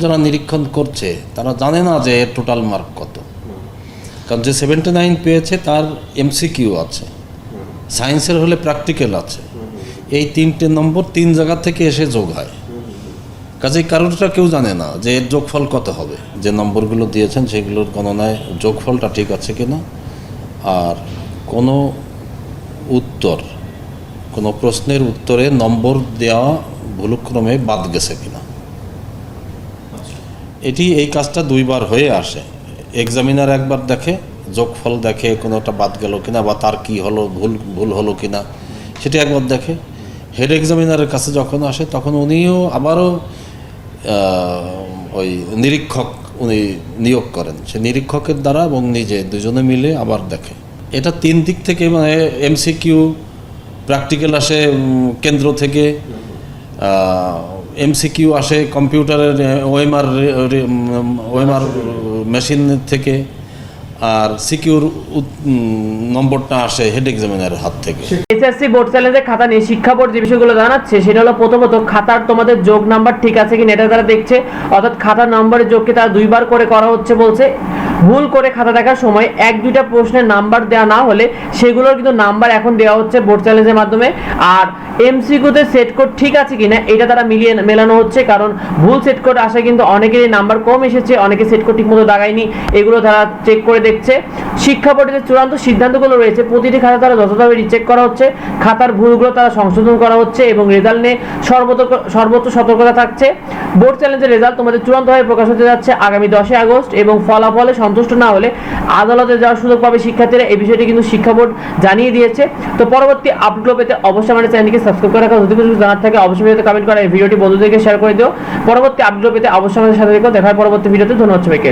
যারা নিরীক্ষণ করছে, তারা জানে না যে এর টোটাল মার্ক কত। কারণ যে সেভেন্টি নাইন পেয়েছে, তার এমসিকিউ আছে। সায়েন্সের হলে প্র্যাকটিক্যাল আছে। এই তিনটে নম্বর তিন জায়গা থেকে এসে যোগ হয়। কাজেই কারোরটা কেউ জানে না যে এর যোগফল কত হবে। যে নম্বরগুলো দিয়েছেন, সেগুলোর গণনায় যোগফলটা ঠিক আছে কিনা। আর কোনো উত্তর, কোনো প্রশ্নের উত্তরে নম্বর দেওয়া ভুলক্রমে বাদ গেছে কিনা। এটি এই কাজটা দুইবার হয়ে আসে। এক্সামিনার একবার দেখে, যোগফল দেখে, কোনোটা বাদ গেল কিনা বা তার কি হলো, ভুল ভুল হলো কিনা, সেটি একবার দেখে। হেড এক্সামিনারের কাছে যখন আসে, তখন উনিও আবারও ওই নিরীক্ষক উনি নিয়োগ করেন। সে নিরীক্ষকের দ্বারা এবং নিজে দুজনে মিলে আবার দেখে। এটা তিন দিক থেকে মানে এমসিকিউ প্র্যাকটিক্যাল আসে কেন্দ্র থেকে এমসিকিউ আসে কম্পিউটারের ওএমআর ওএমআর মেশিন থেকে, আর সিকিউর নম্বরটা আসে হেড এক্সামিনারের হাত থেকে। এসএসসি বোর্ড চ্যালেঞ্জে খাতা নিয়ে শিক্ষা বোর্ড যে বিষয়গুলো জানাচ্ছে, সেটা হলো প্রথমত খাতার তোমাদের যোগ নাম্বার ঠিক আছে কিনা এটা তারা দেখছে, অর্থাৎ খাতার নম্বরের যোগকে তারা দুইবার করে করা হচ্ছে বলছে। ভুল করে খাতা দেখার সময় এক, দুইটা প্রশ্নের নাম্বার দেওয়া না হলে সেগুলোর কিন্তু নাম্বার এখন দেওয়া হচ্ছে বোর্ড চ্যালেঞ্জের মাধ্যমে। আর এমসিকিউতে সেট কোড ঠিক আছে কিনা, এটা তারা মিলিয়ে মেলানো হচ্ছে, কারণ ভুল সেট কোড আসে কিন্তু অনেকেরই নাম্বার কম এসেছে, অনেকে সেট কোড ঠিকমতো দাগায়নি, এগুলো তারা চেক করে দেখছে। শিক্ষা বোর্ডের চূড়ান্ত সিদ্ধান্তগুলো রয়েছে, প্রতিটি খাতা তারা যথাযথভাবে রিচেক করা হচ্ছে, খাতার ভুলগুলো তারা সংশোধন করা হচ্ছে এবং রেজাল্ট নিয়ে সর্বোচ্চ সর্বোচ্চ সতর্কতা থাকছে। বোর্ড চ্যালেঞ্জের রেজাল্ট তোমাদের চূড়ান্তভাবে প্রকাশ হতে যাচ্ছে আগামী দশই আগস্ট এবং ফলাফলে সন্তুষ্ট না হলে আদালতে যাওয়ার সুযোগ পাবে শিক্ষার্থীরা। এই বিষয়টি কিন্তু শিক্ষা বোর্ড জানিয়ে দিয়েছে। তো পরবর্তী আপডেট পেতে অবশ্যই আমাদের চ্যানেলকে সাবস্ক্রাইব করে রাখা। যদি কিছু জানার থাকে, অবশ্যই ভিডিওতে কমেন্ট করা ভিডিওটি বন্ধুদেরকে শেয়ার করে দিও। পরবর্তী আপডেট পেতে অবশ্যই আমাদের সাথে দেখো দেখার পরবর্তী ভিডিওতে। ধন্যবাদ সবাইকে।